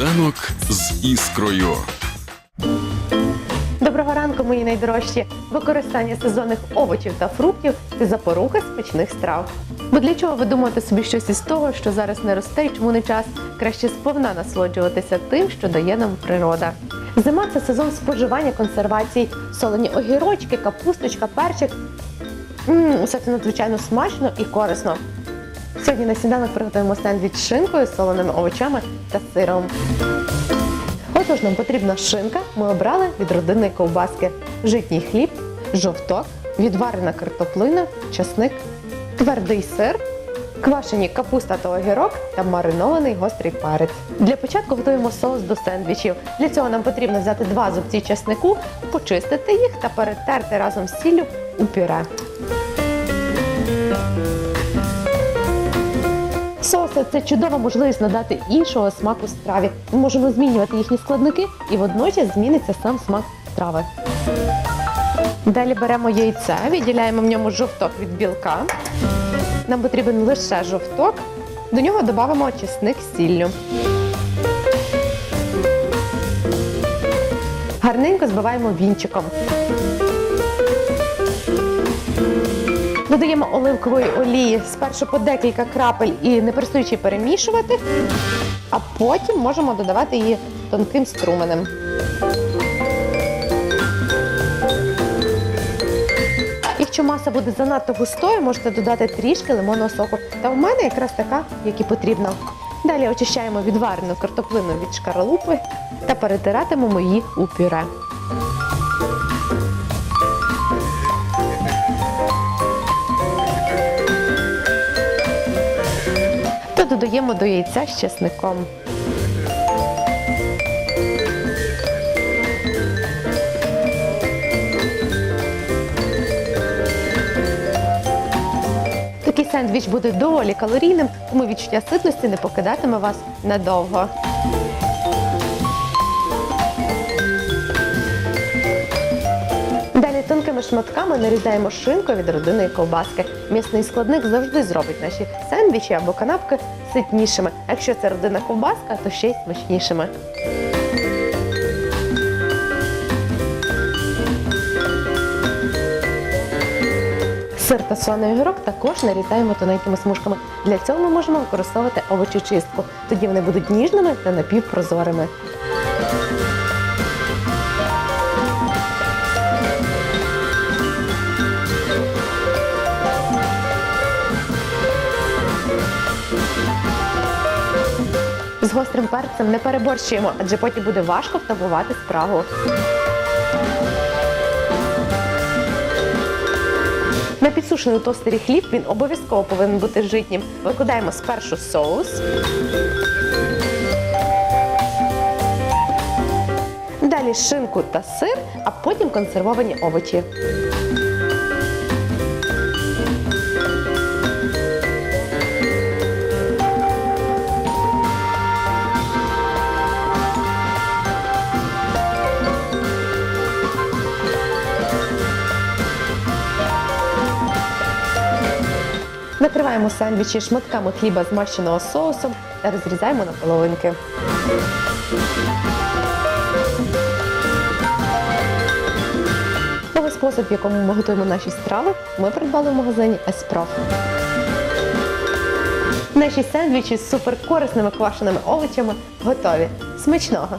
Сніданок з іскрою. Доброго ранку, мої найдорожчі! Використання сезонних овочів та фруктів це запорука смачних страв. Бо для чого ви думаєте собі щось із того, що зараз не росте, і чому не час краще сповна насолоджуватися тим, що дає нам природа. Зима це сезон споживання консервацій, солені огірочки, капусточка, перчик. Мм, усе це надзвичайно смачно і корисно. Сьогодні на сніданок приготуємо сендвіч з шинкою, соленими овочами та сиром. Отож, нам потрібна шинка. Ми обрали від родинної ковбаски, житній хліб, жовток, відварена картоплина, часник, твердий сир, квашені капуста та огірок та маринований гострий перець. Для початку готуємо соус до сендвічів. Для цього нам потрібно взяти два зубці часнику, почистити їх та перетерти разом з сіллю у пюре. Соуси це чудова можливість надати іншого смаку страві. Ми можемо змінювати їхні складники і водночас зміниться сам смак страви. Далі беремо яйце, відділяємо в ньому жовток від білка. Нам потрібен лише жовток. До нього додамо чесник сіллю. Гарненько збиваємо вінчиком. Додаємо оливкової олії спершу по декілька крапель і не перестаючи перемішувати, а потім можемо додавати її тонким струменем. Якщо маса буде занадто густою, можете додати трішки лимонного соку. Та в мене якраз така, як і потрібно. Далі очищаємо відварену картоплину від шкаралупи та перетиратимемо її у пюре. Додаємо до яйця з чесником. Такий сендвіч буде доволі калорійним, тому відчуття ситності не покидатиме вас надовго. Тонкими шматками нарізаємо шинку від родинної ковбаски. М'ясний складник завжди зробить наші сендвічі або канапки ситнішими. Якщо це родинна ковбаска, то ще й смачнішими. Сир та солений огірок також нарізаємо тоненькими смужками. Для цього ми можемо використовувати овочечистку. Тоді вони будуть ніжними та напівпрозорими. З гострим перцем не переборщуємо, адже потім буде важко втамувати спрагу. На підсушений у тостері хліб він обов'язково повинен бути житнім. Викладаємо спершу соус. Далі шинку та сир, а потім консервовані овочі. Накриваємо сендвічі шматками хліба змащеного соусом та розрізаємо на половинки. Новий спосіб, в якому ми готуємо наші страви, ми придбали в магазині Еспроф. Наші сендвічі з суперкорисними квашеними овочами готові. Смачного!